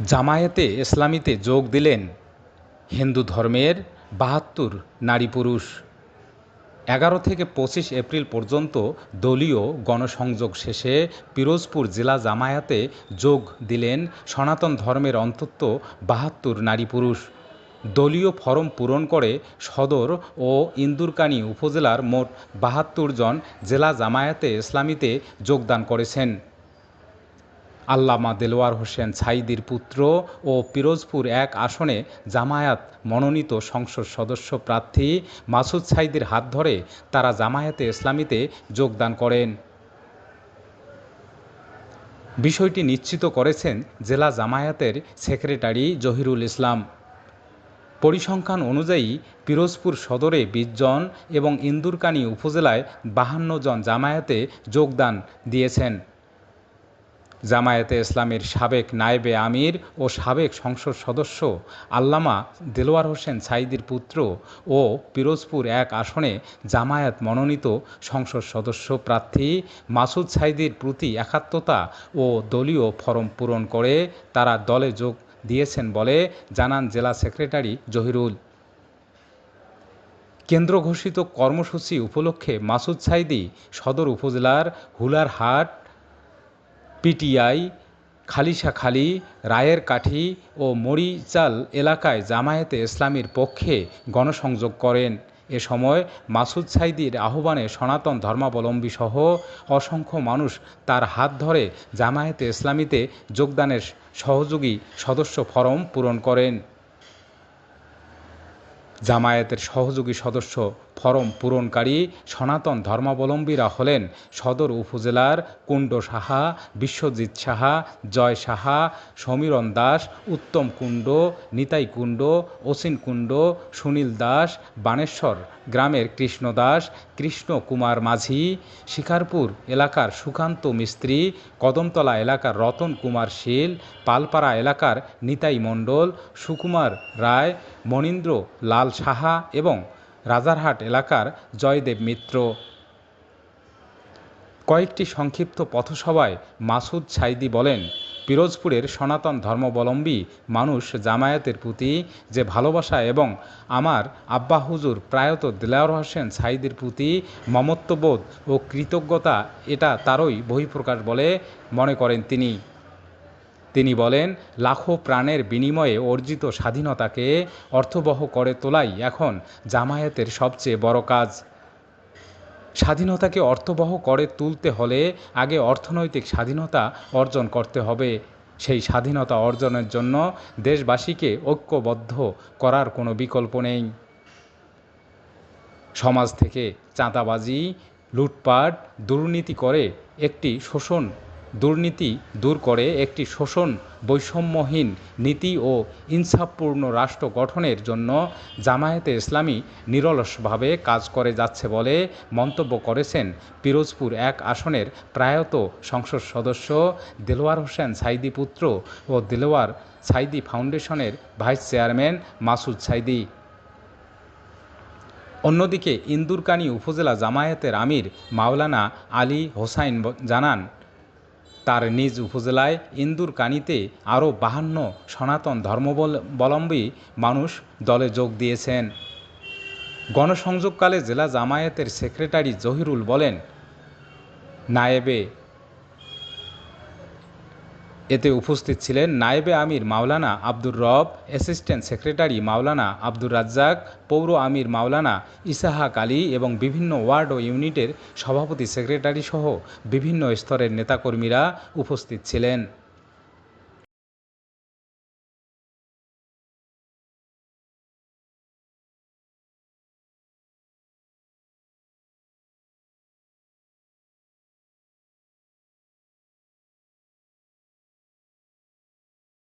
জামায়াতে ইসলামীতে যোগ দিলেন হিন্দু ধর্মের বাহাত্তর নারী পুরুষ। এগারো থেকে পঁচিশ এপ্রিল পর্যন্ত দলীয় গণসংযোগ শেষে পিরোজপুর জেলা জামায়াতে যোগ দিলেন সনাতন ধর্মের অন্তত বাহাত্তর নারী পুরুষ। দলীয় ফরম পূরণ করে সদর ও ইন্দুরকানী উপজেলার মোট বাহাত্তর জন জেলা জামায়াতে ইসলামীতে যোগদান করেছেন। আল্লামা দেলোয়ার হোসেন ছাইদির পুত্র ও পিরোজপুর এক আসনে জামায়াত মনোনীত সংসদ সদস্য প্রার্থী মাসুদ ছাইদির হাত ধরে তারা জামায়াতে ইসলামীতে যোগদান করেন। বিষয়টি নিশ্চিত করেছেন জেলা জামায়াতের সেক্রেটারি জহিরুল ইসলাম। পরিসংখ্যান অনুযায়ী পিরোজপুর সদরে বিশ জন এবং ইন্দুরকানী উপজেলায় বাহান্ন জন জামায়াতে যোগদান দিয়েছেন। জামায়াতে ইসলামের সাবেক নায়েবে আমির ও সাবেক সংসদ সদস্য আল্লামা দেলোয়ার হোসেন সাইদির পুত্র ও পিরোজপুর এক আসনে জামায়াত মনোনীত সংসদ সদস্য প্রার্থী মাসুদ সাইদির প্রতি একাত্মতা ও দলীয় ফরম পূরণ করে তারা দলে যোগ দিয়েছেন বলে জানান জেলা সেক্রেটারি জহিরুল। কেন্দ্র ঘোষিত কর্মসূচি উপলক্ষে মাসুদ সাইদি সদর উপজেলার হুলারহাট পিটিআই, খালিশাখালী রায়ের কাঠি ও মরিচাল এলাকায় জামায়াতে ইসলামীর পক্ষে গণসংযোগ করেন। এ সময় মাসুদ সাইদির আহ্বানে সনাতন ধর্মাবলম্বী সহ অসংখ্য মানুষ তার হাত ধরে জামায়াতে ইসলামীতে যোগদানের সহযোগী সদস্য ফরম পূরণ করেন। জামায়াতের সহযোগী সদস্য ফরম পূরণকারী সনাতন ধর্মাবলম্বীরা হলেন সদর উপজেলার কুণ্ড সাহা, বিশ্বজিৎ সাহা, জয় সাহা, সমীরণ দাস, উত্তম কুণ্ড, নিতাই কুণ্ড অসিন কুণ্ড, সুনীল দাস, বানেশ্বর গ্রামের কৃষ্ণ দাস, কৃষ্ণ কুমার মাঝি, শিকারপুর এলাকার সুকান্ত মিস্ত্রি, কদমতলা এলাকার রতন কুমার শীল, পালপাড়া এলাকার নিতাই মণ্ডল, সুকুমার রায়, মনীন্দ্র লাল সাহা এবং রাজারহাট এলাকার জয়দেব মিত্র। কয়েকটি সংক্ষিপ্ত পথসভায় মাসুদ সাইদি বলেন, পিরোজপুরের সনাতন ধর্মাবলম্বী মানুষ জামায়াতের প্রতি যে ভালোবাসা এবং আমার আব্বা হুজুর প্রায়ত দিলাওয়ার হোসেন সাইদির প্রতি মমত্ববোধ ও কৃতজ্ঞতা, এটা তারই বহিঃপ্রকাশ বলে মনে করেন তিনি। তিনি বলেন, লাখো প্রাণের বিনিময়ে অর্জিত স্বাধীনতাকে অর্থবহ করে তোলাই এখন জামায়াতের সবচেয়ে বড় কাজ। স্বাধীনতাকে অর্থবহ করে তুলতে হলে আগে অর্থনৈতিক স্বাধীনতা অর্জন করতে হবে। সেই স্বাধীনতা অর্জনের জন্য দেশবাসীকে ঐক্যবদ্ধ করার কোনো বিকল্প নেই। সমাজ থেকে চাঁদাবাজি, লুটপাট, দুর্নীতি করে একটি শোষণ দুর্নীতি দূর করে একটি শোষণ বৈষম্যহীন নীতি ও ইনসাফপূর্ণ রাষ্ট্র গঠনের জন্য জামায়াতে ইসলামী নিরলসভাবে কাজ করে যাচ্ছে বলে মন্তব্য করেছেন পিরোজপুর এক আসনের প্রায়ত সংসদ সদস্য দেলোয়ার হোসেন সাইদি পুত্র ও দেলোয়ার সাইদি ফাউন্ডেশনের ভাইস চেয়ারম্যান মাসুদ সাইদি। অন্যদিকে ইন্দুরকানী উপজেলা জামায়াতের আমির মাওলানা আলী হোসাইন জানান তার নিজ উপজেলায় ইন্দুর কানিতে আরও বাহান্ন সনাতন ধর্মাবলম্বী মানুষ দলে যোগ দিয়েছেন। গণসংযোগকালে জেলা জামায়াতের সেক্রেটারি জহিরুল বলেন, নায়েবে এতে উপস্থিত ছিলেন নায়েবে আমির মাওলানা আব্দুর রব, অ্যাসিস্ট্যান্ট সেক্রেটারি মাওলানা আব্দুর রাজ্জাক, পৌর আমির মাওলানা ইসাহাক আলী এবং বিভিন্ন ওয়ার্ড ও ইউনিটের সভাপতি সেক্রেটারি সহ বিভিন্ন স্তরের নেতাকর্মীরা উপস্থিত ছিলেন।